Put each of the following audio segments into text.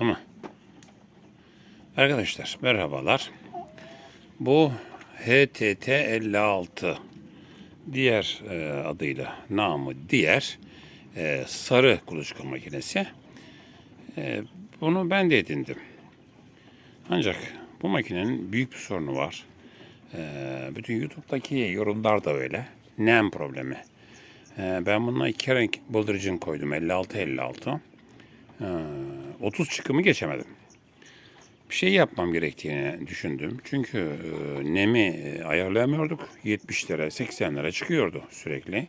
Tamam. Arkadaşlar merhabalar. Bu HTT 56 diğer e, adıyla namı diğer e, sarı kuluçka makinesi. E, bunu ben de edindim. Ancak bu makinenin büyük bir sorunu var. E, bütün YouTube'daki yorumlar da öyle. Nem problemi. E, ben bununla iki kere bıldırıcın koydum. 56-56. E, 30 çıkımı geçemedim. Bir şey yapmam gerektiğini düşündüm. Çünkü e, nemi e, ayarlayamıyorduk. 70'lere, 80'lere çıkıyordu sürekli.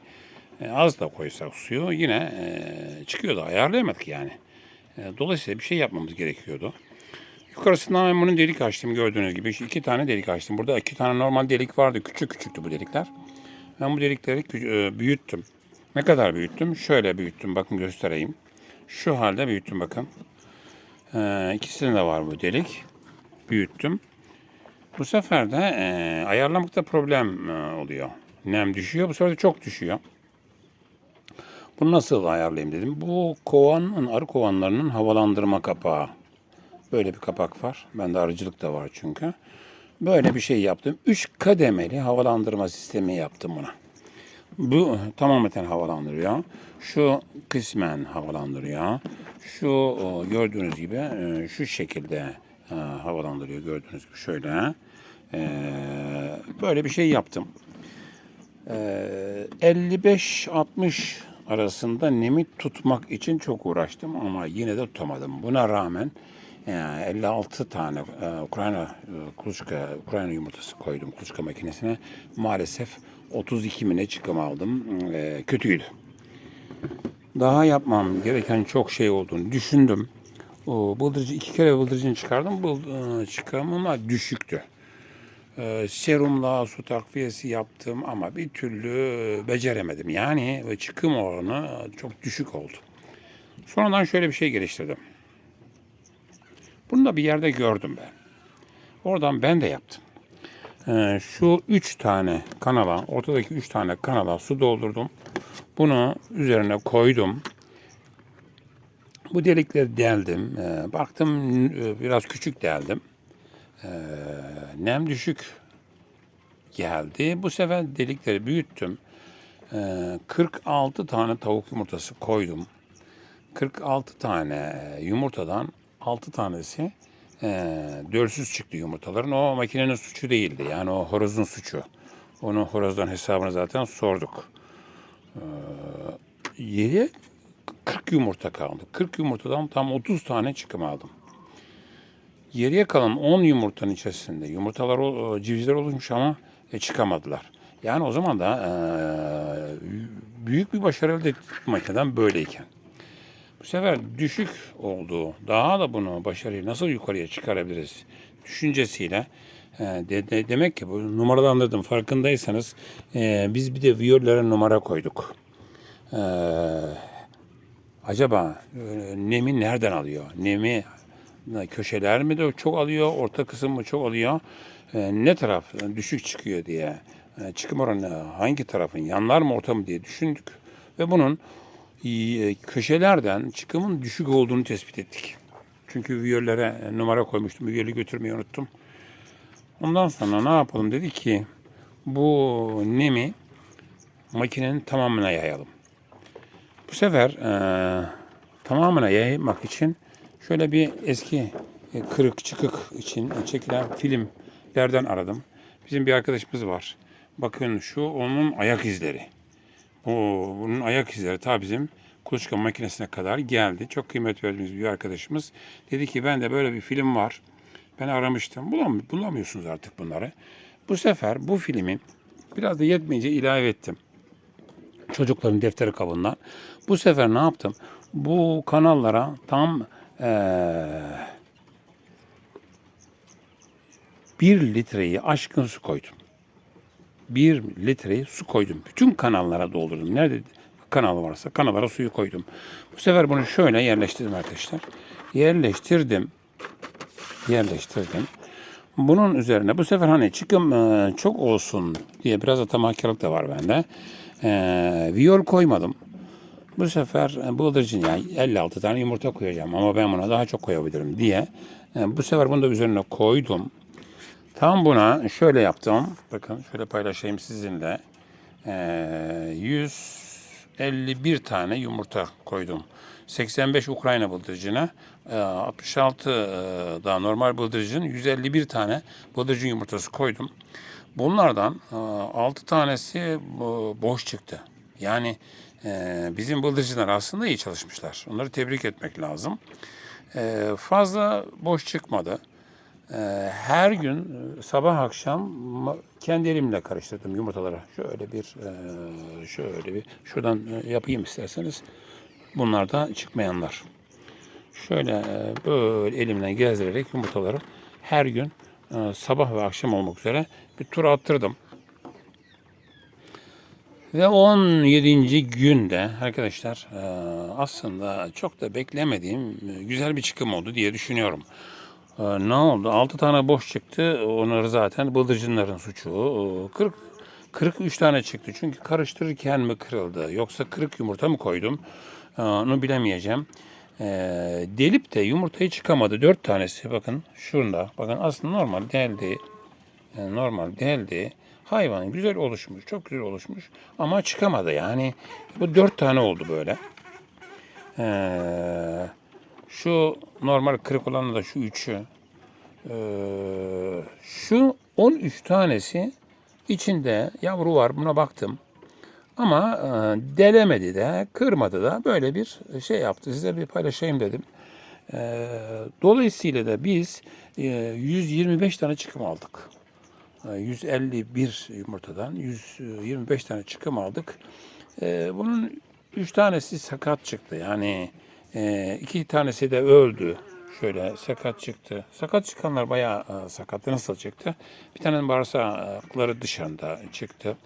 E, az da koysak suyu yine e, çıkıyordu. Ayarlayamadık yani. E, dolayısıyla bir şey yapmamız gerekiyordu. Yukarısından ben bunun delik açtım gördüğünüz gibi. İki tane delik açtım. Burada iki tane normal delik vardı. Küçük küçüktü bu delikler. Ben bu delikleri e, büyüttüm. Ne kadar büyüttüm? Şöyle büyüttüm. Bakın göstereyim. Şu halde büyüttüm bakın. Ee, ikisinde de var bu delik. Büyüttüm. Bu sefer de e, ayarlamakta problem e, oluyor. Nem düşüyor. Bu sefer de çok düşüyor. Bunu nasıl ayarlayayım dedim. Bu kovanın, arı kovanlarının havalandırma kapağı. Böyle bir kapak var. Bende arıcılık da var çünkü. Böyle bir şey yaptım. Üç kademeli havalandırma sistemi yaptım buna. Bu tamamen havalandırıyor. Şu kısmen havalandırıyor. Şu gördüğünüz gibi e, şu şekilde e, havalandırıyor. Gördüğünüz gibi şöyle. E, Böyle bir şey yaptım. E, 55-60 arasında nemi tutmak için çok uğraştım ama yine de tutamadım. Buna rağmen e, 56 tane Ukrayna kuluçka Ukrayna yumurtası koydum kuluçka makinesine. Maalesef 32 mi ne çıkım aldım. Kötüydü. Daha yapmam gereken çok şey olduğunu düşündüm. O bıldırıcı iki kere bıldırıcını çıkardım. Bıl, e, çıkarımım düşüktü. E, serumla su takviyesi yaptım ama bir türlü beceremedim. Yani ve çıkım oranı çok düşük oldu. Sonradan şöyle bir şey geliştirdim. Bunu da bir yerde gördüm ben. Oradan ben de yaptım. Ee, şu üç tane kanala, ortadaki üç tane kanala su doldurdum. Bunu üzerine koydum. Bu delikleri deldim. Ee, baktım e, biraz küçük deldim. Ee, nem düşük geldi. Bu sefer delikleri büyüttüm. Ee, 46 tane tavuk yumurtası koydum. 46 tane e, yumurtadan 6 tanesi e, dölsüz çıktı yumurtaların. O makinenin suçu değildi. Yani o horozun suçu. Onu horozdan hesabını zaten sorduk. Ee, yediye 40 yumurta kaldı. 40 yumurtadan tam 30 tane çıkım aldım. Geriye kalan 10 yumurtanın içerisinde yumurtalar, o- civcivler oluşmuş ama e, çıkamadılar. Yani o zaman da e, büyük bir başarı elde ettik makineden böyleyken. Bu sefer düşük oldu. Daha da bunu başarıyı nasıl yukarıya çıkarabiliriz düşüncesiyle e, de, de- demek ki bu numaralandırdım. Farkındaysanız e, biz bir de viyollere numara koyduk. E, acaba e, nemi nereden alıyor? Nemi e, köşeler mi de çok alıyor, orta kısım mı çok alıyor? E, ne taraf düşük çıkıyor diye e, çıkım oranı hangi tarafın yanlar mı orta mı diye düşündük ve bunun e, köşelerden çıkımın düşük olduğunu tespit ettik. Çünkü viyollere e, numara koymuştum. Viyoli götürmeyi unuttum. Ondan sonra ne yapalım dedi ki bu nemi makinenin tamamına yayalım. Bu sefer e, tamamına yaymak için şöyle bir eski e, kırık çıkık için çekilen filmlerden aradım. Bizim bir arkadaşımız var. Bakın şu onun ayak izleri. Bu, bunun ayak izleri ta bizim kuluçka makinesine kadar geldi. Çok kıymet verdiğimiz bir arkadaşımız. Dedi ki ben de böyle bir film var. Ben aramıştım. Bulam bulamıyorsunuz artık bunları. Bu sefer bu filmi biraz da yetmeyince ilave ettim. Çocukların defteri kabından. Bu sefer ne yaptım? Bu kanallara tam eee bir litreyi aşkın su koydum. Bir litreyi su koydum. Bütün kanallara doldurdum. Nerede kanal varsa kanallara suyu koydum. Bu sefer bunu şöyle yerleştirdim arkadaşlar. Yerleştirdim yerleştirdim. Bunun üzerine bu sefer hani çıkım e, çok olsun diye biraz da tamahkarlık da var bende. E, Viyol koymadım. Bu sefer e, bıldırcın yani 56 tane yumurta koyacağım ama ben buna daha çok koyabilirim diye. E, bu sefer bunu da üzerine koydum. Tam buna şöyle yaptım. Bakın şöyle paylaşayım sizinle. 100 51 tane yumurta koydum. 85 Ukrayna bıldırcına, e, 66 e, daha normal bıldırcın, 151 tane bıldırcın yumurtası koydum. Bunlardan e, 6 tanesi boş çıktı. Yani bizim bıldırcınlar aslında iyi çalışmışlar. Onları tebrik etmek lazım. Fazla boş çıkmadı. Ee, her gün e, sabah akşam kendi elimle karıştırdım yumurtaları. Şöyle bir e, şöyle bir şuradan e, yapayım isterseniz. Bunlar da çıkmayanlar. Şöyle böyle elimle gezdirerek yumurtaları her gün sabah ve akşam olmak üzere bir tur attırdım. Ve 17. günde arkadaşlar aslında çok da beklemediğim güzel bir çıkım oldu diye düşünüyorum. E, Ne oldu? 6 tane boş çıktı. Onları zaten bıldırcınların suçu. E, 40 43 tane çıktı. Çünkü karıştırırken mi kırıldı? Yoksa kırık yumurta mı koydum? E, Onu bilemeyeceğim. E, delip de yumurtayı çıkamadı. 4 tanesi bakın şurada. Bakın aslında normal değildi. Yani normal değildi. Hayvan güzel oluşmuş, çok güzel oluşmuş ama çıkamadı yani. Bu dört tane oldu böyle. Ee, şu normal kırık olanı da şu üçü. Ee, şu 13 tanesi içinde yavru var buna baktım. Ama e, delemedi de kırmadı da böyle bir şey yaptı. Size bir paylaşayım dedim. Ee, dolayısıyla da biz e, 125 tane çıkım aldık. E, 151 yumurtadan 125 tane çıkım aldık. E, bunun 3 tanesi sakat çıktı. Yani e, iki tanesi de öldü. Şöyle sakat çıktı. Sakat çıkanlar bayağı e, sakat. Nasıl çıktı? Bir tanenin bağırsakları dışında çıktı.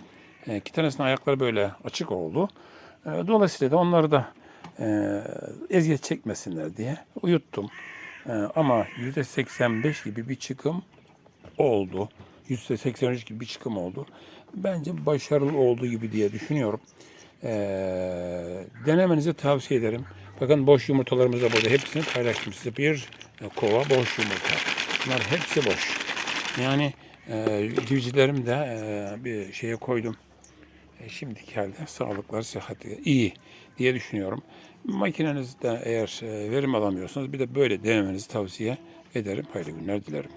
E, iki tanesinin ayakları böyle açık oldu. E, dolayısıyla da onları da e, eziyet çekmesinler diye uyuttum. E, ama %85 gibi bir çıkım oldu. %83 gibi bir çıkım oldu. Bence başarılı olduğu gibi diye düşünüyorum. Ee, denemenizi tavsiye ederim. Bakın boş yumurtalarımız da burada. Hepsini paylaştım size. Bir kova boş yumurta. Bunlar hepsi boş. Yani e, civcivlerim de e, bir şeye koydum. E, şimdiki halde sağlıkları, sıhhati iyi diye düşünüyorum. Makinenizde eğer e, verim alamıyorsanız bir de böyle denemenizi tavsiye ederim. Hayırlı günler dilerim.